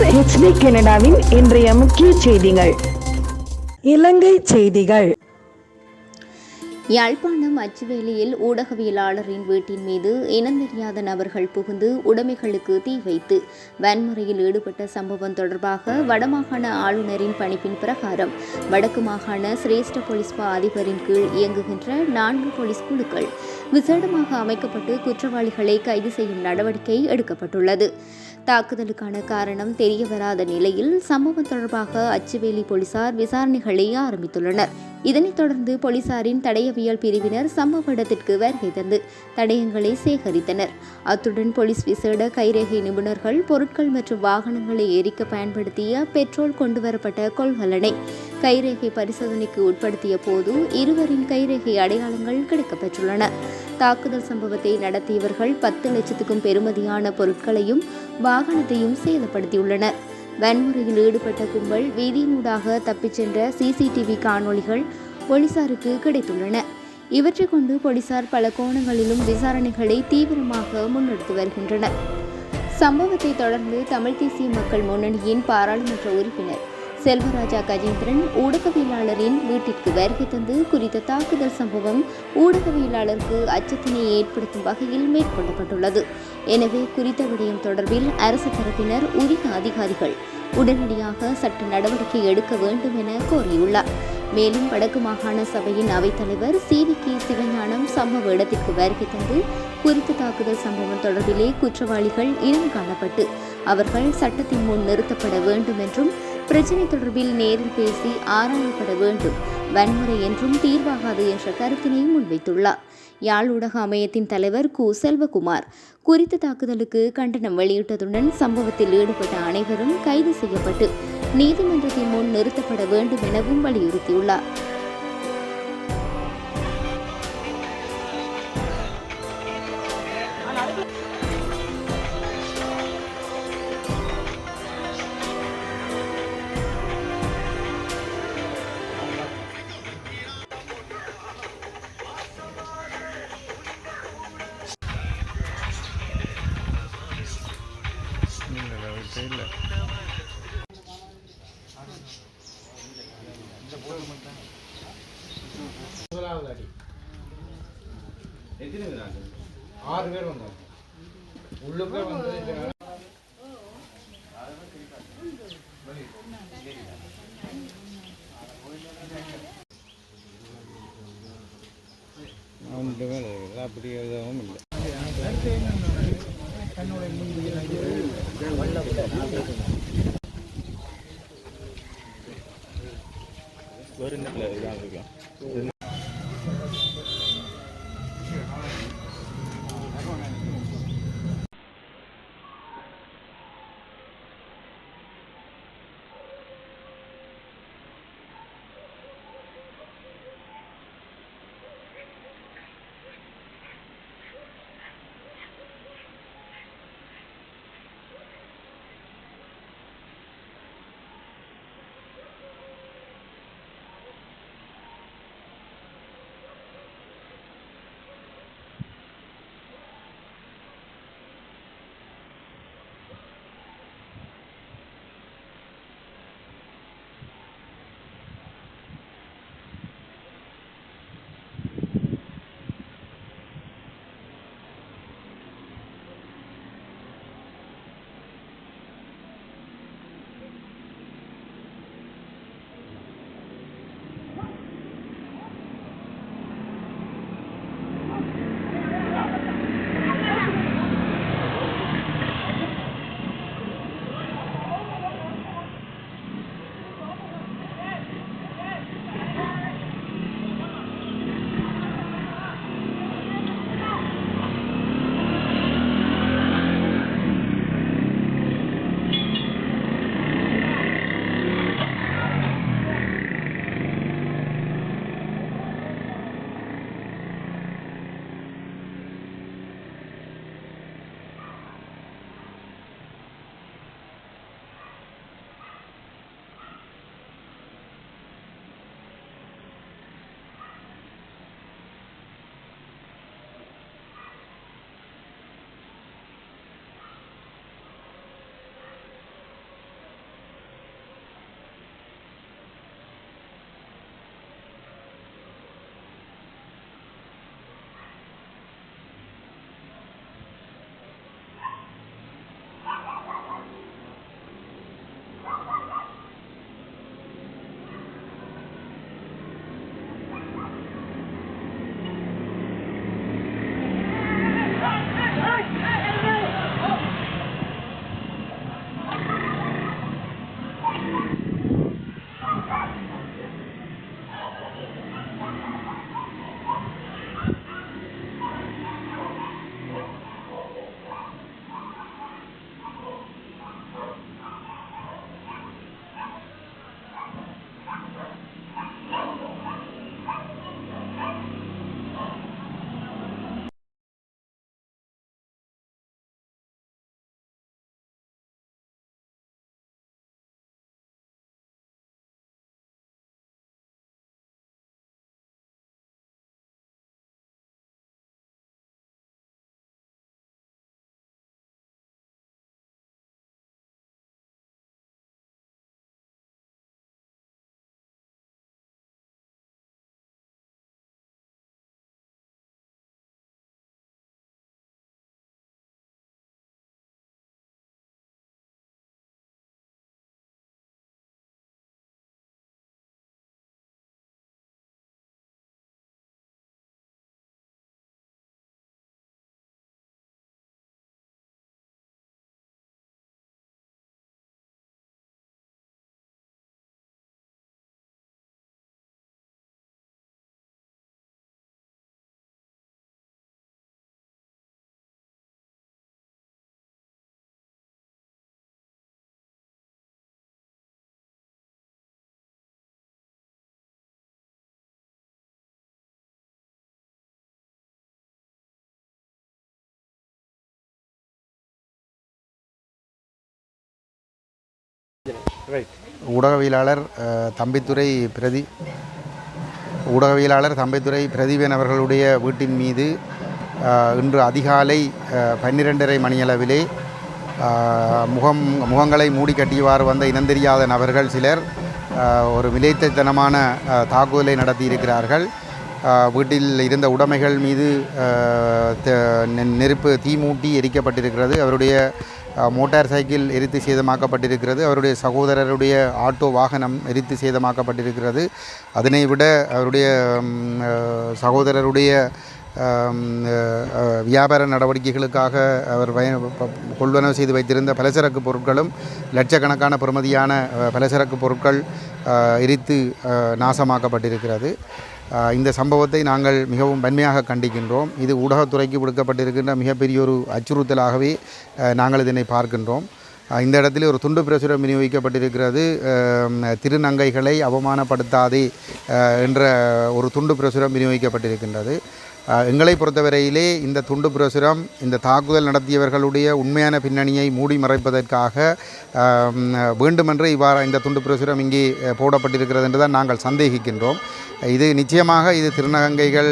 வணங்குகிறார் HD கனடாவின் இன்றைய முக்கிய செய்திகள். இலங்கை செய்திகள். யாழ்ப்பாணம் அச்சுவேலியில் ஊடகவியலாளரின் வீட்டின் மீது இனந்தெரியாத நபர்கள் புகுந்து உடைமைகளுக்கு தீ வைத்து வன்முறையில் ஈடுபட்ட சம்பவம் தொடர்பாக வடமாகாண ஆளுநரின் பணிப்பின் பிரகாரம் வடக்கு மாகாண சிரேஷ்ட போலீஸ் மா அதிபரின் கீழ் இயங்குகின்ற நான்கு போலீஸ் குழுக்கள் விசேடமாக அமைக்கப்பட்டு குற்றவாளிகளை கைது செய்யும் நடவடிக்கை எடுக்கப்பட்டுள்ளது. தாக்குதலுக்கான காரணம் தெரியவராத நிலையில் சம்பவம் தொடர்பாக அச்சுவேலி போலீசார் விசாரணைகளை ஆரம்பித்துள்ளனர். இதனைத் தொடர்ந்து போலீசாரின் தடயவியல் பிரிவினர் சம்பவ இடத்திற்கு வருகை தந்து தடயங்களை சேகரித்தனர். அத்துடன் போலீஸ் விசேட கைரேகை நிபுணர்கள் பொருட்கள் மற்றும் வாகனங்களை எரிக்க பயன்படுத்திய பெட்ரோல் கொண்டுவரப்பட்ட கொள்கலனை கைரேகை பரிசோதனைக்கு உட்படுத்திய போது இருவரின் கைரேகை அடையாளங்கள் கிடைக்கப்பெற்றுள்ளன. தாக்குதல் சம்பவத்தை நடத்தியவர்கள் பத்து லட்சத்துக்கும் பெறுமதியான பொருட்களையும் வாகனத்தையும் சேதப்படுத்தியுள்ளனர். வன்முறையில் ஈடுபட்ட கும்பல் வீதியினூடாக தப்பிச் சென்ற சிசிடிவி காணொளிகள் போலீசாருக்கு கிடைத்துள்ளன. இவற்றை கொண்டு போலீசார் பல கோணங்களிலும் விசாரணைகளை தீவிரமாக முன்னெடுத்து வருகின்றனர். சம்பவத்தை தொடர்ந்து தமிழ் தேசிய மக்கள் முன்னணியின் பாராளுமன்ற உறுப்பினர் செல்வராஜா கஜேந்திரன் ஊடகவியலாளரின் வீட்டிற்கு வருகை தந்து குறித்த தாக்குதல் சம்பவம் ஊடகவியலாளருக்கு அச்சத்தினை ஏற்படுத்தும் வகையில் மேற்கொள்ளப்பட்டுள்ளது. எனவே குறித்த விடயம் தொடர்பில் அரசு தரப்பினர் உரிய அதிகாரிகள் உடனடியாக சட்ட நடவடிக்கை எடுக்க வேண்டும் என கோரியுள்ளார். மேலும் வடக்கு மாகாண சபையின் அவைத்தலைவர் சி. வி. கே. சிவஞானம் சம்பவ இடத்திற்கு வருகை தந்து குறித்த தாக்குதல் சம்பவம் தொடர்பிலே குற்றவாளிகள் இனம் காணப்பட்டு அவர்கள் சட்டத்தின் முன் நிறுத்தப்பட வேண்டும் என்றும் பிரச்சினை தொடர்பில் நேரில் பேசி ஆராயப்பட வேண்டும். வன்முறை என்றும் தீர்வாகாது என்ற கருத்தினை முன்வைத்துள்ளார். யாழ் ஊடக அமையத்தின் தலைவர் கு. செல்வகுமார் குறித்த தாக்குதலுக்கு கண்டனம் வெளியிட்டதுடன் சம்பவத்தில் ஈடுபட்ட அனைவரும் கைது செய்யப்பட்டு நீதிமன்றத்தின் முன் நிறுத்தப்பட வேண்டும் எனவும் வலியுறுத்தியுள்ளார். எத்தனை பேர் ஆகுது? ஆறு பேர் வந்தாங்க. உள்ளுக்கே வந்து ஒன்றுமே இல்லை அப்படி எதுவும் இல்லை. வேறு என்ன இதாக இருக்கலாம் பிரச்சனை ரைட் ஊடகவியலாளர் தம்பித்துறை பிரதி ஊடகவியலாளர் தம்பித்துறை பிரதீபன் அவர்களுடைய வீட்டின் மீது இன்று அதிகாலை பன்னிரெண்டரை மணியளவிலே முகம் முகங்களை மூடி கட்டியவாறு வந்த இனந்தெரியாத நபர்கள் சிலர் ஒரு விலைத்தனமான தாக்குதலை நடத்தியிருக்கிறார்கள். வீட்டில் இருந்த உடைமைகள் மீது நெருப்பு தீமூட்டி எரிக்கப்பட்டிருக்கிறது. அவருடைய மோட்டார் சைக்கிள் எரித்து சேதமாக்கப்பட்டிருக்கிறது. அவருடைய சகோதரருடைய ஆட்டோ வாகனம் எரித்து சேதமாக்கப்பட்டிருக்கிறது. அதனை விட அவருடைய சகோதரருடைய வியாபார நடவடிக்கைகளுக்காக அவர் வய கொள்வனவு செய்து வைத்திருந்த பலசரக்கு பொருட்களும் லட்சக்கணக்கான பெறுமதியான பலசரக்கு பொருட்கள் எரித்து நாசமாக்கப்பட்டிருக்கிறது. இந்த சம்பவத்தை நாங்கள் மிகவும் வன்மையாக கண்டிக்கின்றோம். இது ஊடகத்துறைக்கு விடுக்கப்பட்டிருக்கின்ற மிகப்பெரிய ஒரு அச்சுறுத்தலாகவே நாங்கள் இதனை பார்க்கின்றோம். இந்த இடத்துல ஒரு துண்டு பிரசுரம் விநியோகிக்கப்பட்டிருக்கிறது. திருநங்கைகளை அவமானப்படுத்தாதே என்ற ஒரு துண்டு பிரசுரம் விநியோகிக்கப்பட்டிருக்கின்றது. எங்களை பொறுத்தவரையிலே இந்த துண்டு பிரசுரம் இந்த தாக்குதல் நடத்தியவர்களுடைய உண்மையான பின்னணியை மூடி மறைப்பதற்காக வேண்டுமென்று இவ்வாறு இந்த துண்டு பிரசுரம் இங்கே போடப்பட்டிருக்கிறது என்று தான் நாங்கள் சந்தேகிக்கின்றோம். இது நிச்சயமாக இது திருநங்கைகள்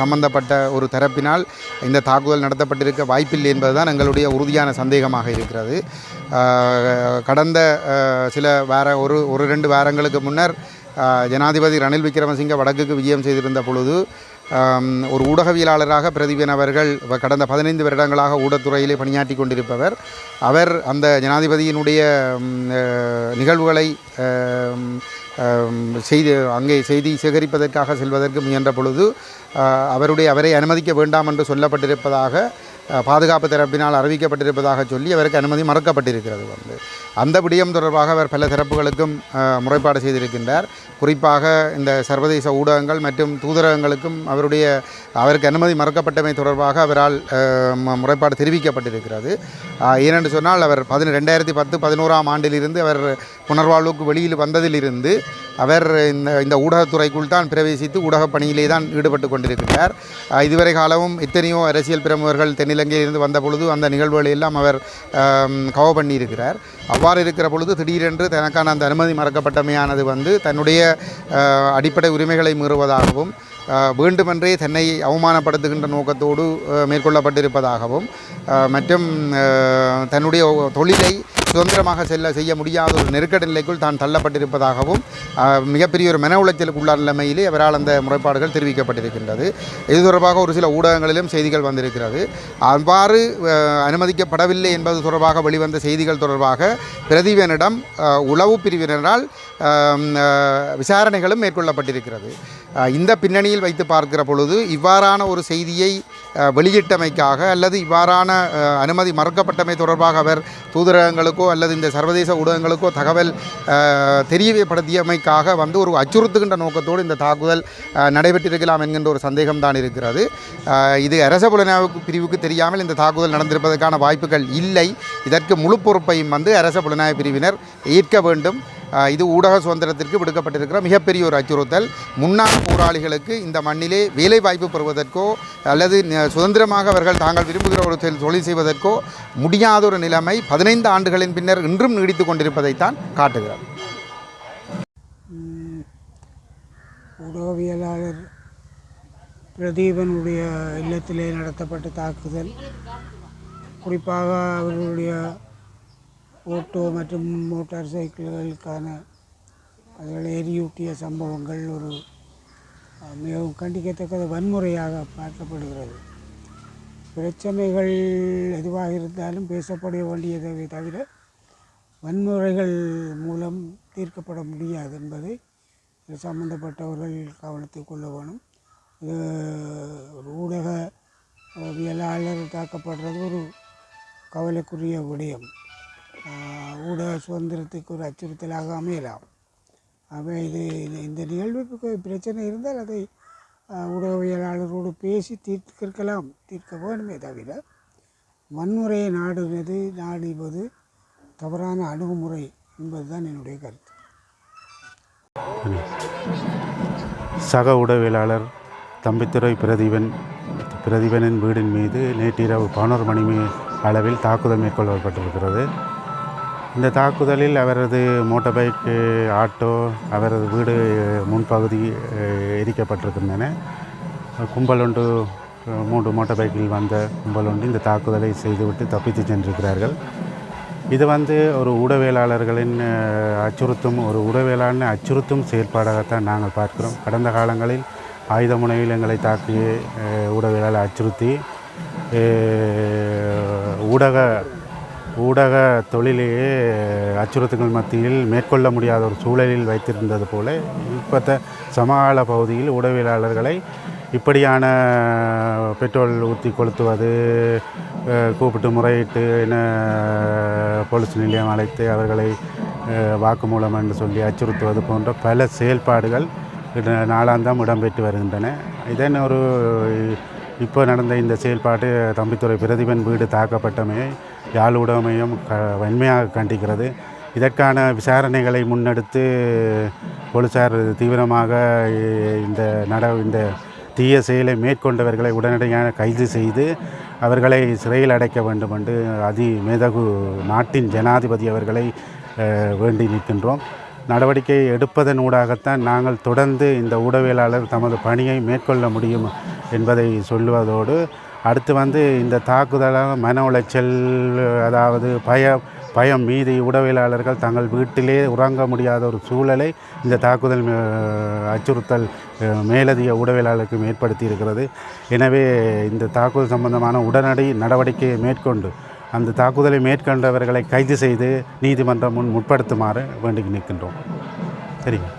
சம்பந்தப்பட்ட ஒரு தரப்பினால் இந்த தாக்குதல் நடத்தப்பட்டிருக்க வாய்ப்பில்லை என்பதுதான் எங்களுடைய உறுதியான சந்தேகமாக இருக்கிறது. கடந்த சில வார ஒரு ஒரு ரெண்டு வாரங்களுக்கு முன்னர் ஜனாதிபதி ரணில் விக்ரமசிங்க வடக்குக்கு விஜயம் செய்திருந்த பொழுது ஒரு ஊடகவியலாளராக பிரதீபன் அவர்கள் கடந்த பதினைந்து வருடங்களாக ஊடகத்துறையிலே பணியாற்றி கொண்டிருப்பவர். அவர் அந்த ஜனாதிபதியினுடைய நிகழ்வுகளை செய்தி அங்கே செய்தி சேகரிப்பதற்காக செல்வதற்கு முயன்ற பொழுது அவருடைய அவரை அனுமதிக்க வேண்டாம் என்று சொல்லப்பட்டிருப்பதாக பாதுகாப்பு தரப்பினால் அறிவிக்கப்பட்டிருப்பதாக சொல்லி அவருக்கு அனுமதி மறுக்கப்பட்டிருக்கிறது வந்து. அந்த விடயம் தொடர்பாக அவர் பல தரப்புகளுக்கும் முறைப்பாடு செய்திருக்கின்றார். குறிப்பாக இந்த சர்வதேச ஊடகங்கள் மற்றும் தூதரகங்களுக்கும் அவருடைய அவருக்கு அனுமதி மறுக்கப்பட்டமை தொடர்பாக அவரால் முறைப்பாடு தெரிவிக்கப்பட்டிருக்கிறது. ஏனென்று சொன்னால் அவர் பதின ரெண்டாயிரத்தி பத்து பதினோராம் ஆண்டிலிருந்து அவர் புனர்வாழ்வுக்கு வெளியில் வந்ததிலிருந்து அவர் இந்த இந்த ஊடகத்துறைக்குள் தான் பிரவேசித்து ஊடகப் பணியிலே தான் ஈடுபட்டு கொண்டிருக்கிறார். இதுவரை காலமும் எத்தனையோ அரசியல் பிரமுகர்கள் தென்னிலங்கையிலிருந்து வந்த பொழுது அந்த நிகழ்வுகளை எல்லாம் அவர் கவ பண்ணியிருக்கிறார். அவ்வாறு இருக்கிற பொழுது திடீரென்று தனக்கான அந்த அனுமதி மறக்கப்பட்டமையானது வந்து தன்னுடைய அடிப்படை உரிமைகளை மீறுவதாகவும் வேண்டுமென்றே தன்னை அவமானப்படுத்துகின்ற நோக்கத்தோடு மேற்கொள்ளப்பட்டிருப்பதாகவும் மற்றும் தன்னுடைய தொழிலை சுதந்திரமாக செல்ல செய்ய முடியாத ஒரு நெருக்கடி நிலைக்குள் தான் தள்ளப்பட்டிருப்பதாகவும் மிகப்பெரிய ஒரு மன உளைச்சலுக்கு உள்ளான நிலைமையிலே அவரால் அந்த முறைப்பாடுகள் தெரிவிக்கப்பட்டிருக்கின்றது. இது தொடர்பாக ஒரு சில ஊடகங்களிலும் செய்திகள் வந்திருக்கிறது. அவ்வாறு அனுமதிக்கப்படவில்லை என்பது தொடர்பாக வெளிவந்த செய்திகள் தொடர்பாக பிரதீபனிடம் உளவு பிரிவினரால் விசாரணைகளும் மேற்கொள்ளப்பட்டிருக்கிறது. இந்த பின்னணியில் வைத்து பார்க்கிற பொழுது இவ்வாறான ஒரு செய்தியை வெளியிட்டமைக்காக அல்லது இவ்வாறான அனுமதி மறுக்கப்பட்டமை தொடர்பாக அவர் தூதரகங்களுக்கோ அல்லது இந்த சர்வதேச ஊடகங்களுக்கோ தகவல் தெரியப்படுத்தியமைக்காக வந்து ஒரு அச்சுறுத்துகின்ற நோக்கத்தோடு இந்த தாக்குதல் நடைபெற்றிருக்கலாம் என்கின்ற ஒரு சந்தேகம்தான் இருக்கிறது. இது அரச புலனாய்வு பிரிவுக்கு தெரியாமல் இந்த தாக்குதல் நடந்திருப்பதற்கான வாய்ப்புகள் இல்லை. இதற்கு முழு பொறுப்பையும் வந்து அரச புலனாய்வு பிரிவினர் ஏற்க வேண்டும். இது ஊடக சுதந்திரத்திற்கு விடுக்கப்பட்டிருக்கிற மிகப்பெரிய ஒரு அச்சுறுத்தல். முன்னாள் போராளிகளுக்கு இந்த மண்ணிலே வேலை வாய்ப்பு பெறுவதற்கோ அல்லது சுதந்திரமாக அவர்கள் தாங்கள் விரும்புகிற ஒரு தொழில் செய்வதற்கோ முடியாத ஒரு நிலைமை பதினைந்து ஆண்டுகளின் பின்னர் இன்றும் நீடித்து கொண்டிருப்பதைத்தான் காட்டுகிறது. உடவியலாளர் பிரதீபனுடைய இல்லத்திலே நடத்தப்பட்ட தாக்குதல். குறிப்பாக அவர்களுடைய ஓட்டோ மற்றும் மோட்டார் சைக்கிள்களுக்கான அதில் எரியூட்டிய சம்பவங்கள் ஒரு மிகவும் கண்டிக்கத்தக்க வன்முறையாக பார்க்கப்படுகிறது. பிரச்சனைகள் எதுவாக இருந்தாலும் பேசப்பட வேண்டியதை தவிர வன்முறைகள் மூலம் தீர்க்கப்பட முடியாது என்பதை சம்பந்தப்பட்டவர்கள் கவனத்தில் கொள்ள வேணும். இது ஒரு ஊடகவியலாளர் தாக்கப்படுறது ஒரு கவலைக்குரிய விடயம். ஊடக சுதந்திரத்துக்கு ஒரு அச்சுறுத்தலாக அமையலாம். ஆகவே இது இந்த- நிகழ்வுக்கு பிரச்சனை இருந்தால் அதை ஊடகவியலாளரோடு பேசி தீர்க்கலாம் தீர்க்க வேண்டுமே தவிர வன்முறையை நாடுவது நாடுவது தவறான அணுகுமுறை என்பதுதான் என்னுடைய கருத்து. சக உடவியலாளர் தம்பித்துறை பிரதீபன் பிரதீபனின் வீடின் மீது நேற்றிரவு பதினோரு மணி அளவில் தாக்குதல் மேற்கொள்ளப்பட்டிருக்கிறது. இந்த தாக்குதலில் அவரது மோட்டார் பைக் ஆட்டோ அவரது வீடு முன்பகுதி எரிக்கப்பட்டிருக்கின்றன கும்பல் ஒன்று மூன்று மோட்டார் பைக்கில் வந்த கும்பல் ஒன்று இந்த தாக்குதலை செய்துவிட்டு தப்பித்து சென்றிருக்கிறார்கள். இது வந்து ஒரு ஊடவியலாளர்களின் அச்சுறுத்தும் ஒரு ஊடகவியலாளனை அச்சுறுத்தும் செயற்பாடாகத்தான் நாங்கள் பார்க்கிறோம். கடந்த காலங்களில் ஆயுத முனையில் எங்களை தாக்கி அஹ், அச்சுறுத்தி ஊடக ஊடக தொழிலையே அச்சுறுத்தல்கள் மத்தியில் மேற்கொள்ள முடியாத ஒரு சூழலில் வைத்திருந்தது போல இப்பத்த சமகால பகுதியில் ஊடகவியலாளர்களை இப்படியான பெட்ரோல் ஊற்றி கொளுத்துவது கூப்பிட்டு முறையிட்டு என்ன போலீஸ் நிலையம் அழைத்து அவர்களை வாக்குமூலம் என்று சொல்லி அச்சுறுத்துவது போன்ற பல செயல்பாடுகள் நாளாந்தம் இடம்பெற்று வருகின்றன. இதன் ஒரு இப்போ நடந்த இந்த செயல்பாடு தம்பித்துறை பிரதிபன் வீடு தாக்கப்பட்டமையை யாழ் ஊடகமையும் க வன்மையாக கண்டிக்கிறது. இதற்கான விசாரணைகளை முன்னெடுத்து போலீசார் தீவிரமாக இந்த நட இந்த தீய செயலை மேற்கொண்டவர்களை உடனடியாக கைது செய்து அவர்களை சிறையில் அடைக்க வேண்டும் என்று அதி மேதகு நாட்டின் ஜனாதிபதி அவர்களை வேண்டி நிற்கின்றோம். நடவடிக்கை எடுப்பதன் ஊடாகத்தான் நாங்கள் தொடர்ந்து இந்த ஊடகவியலாளர் தமது பணியை மேற்கொள்ள முடியும் என்பதை சொல்லுவதோடு அடுத்து வந்து இந்த தாக்குதலாக மன உளைச்சல் அதாவது பய பயம் மீதி உடவியலாளர்கள் தங்கள் வீட்டிலே உறங்க முடியாத ஒரு சூழலை இந்த தாக்குதல் அச்சுறுத்தல் மேலதிக உடவியலாளருக்கும் ஏற்படுத்தி இருக்கிறது எனவே இந்த தாக்குதல் சம்பந்தமான உடனடி நடவடிக்கையை மேற்கொண்டு அந்த தாக்குதலை மேற்கொண்டவர்களை கைது செய்து நீதிமன்றம் முன் முற்படுத்துமாறு வேண்டி நிற்கின்றோம். சரிங்க.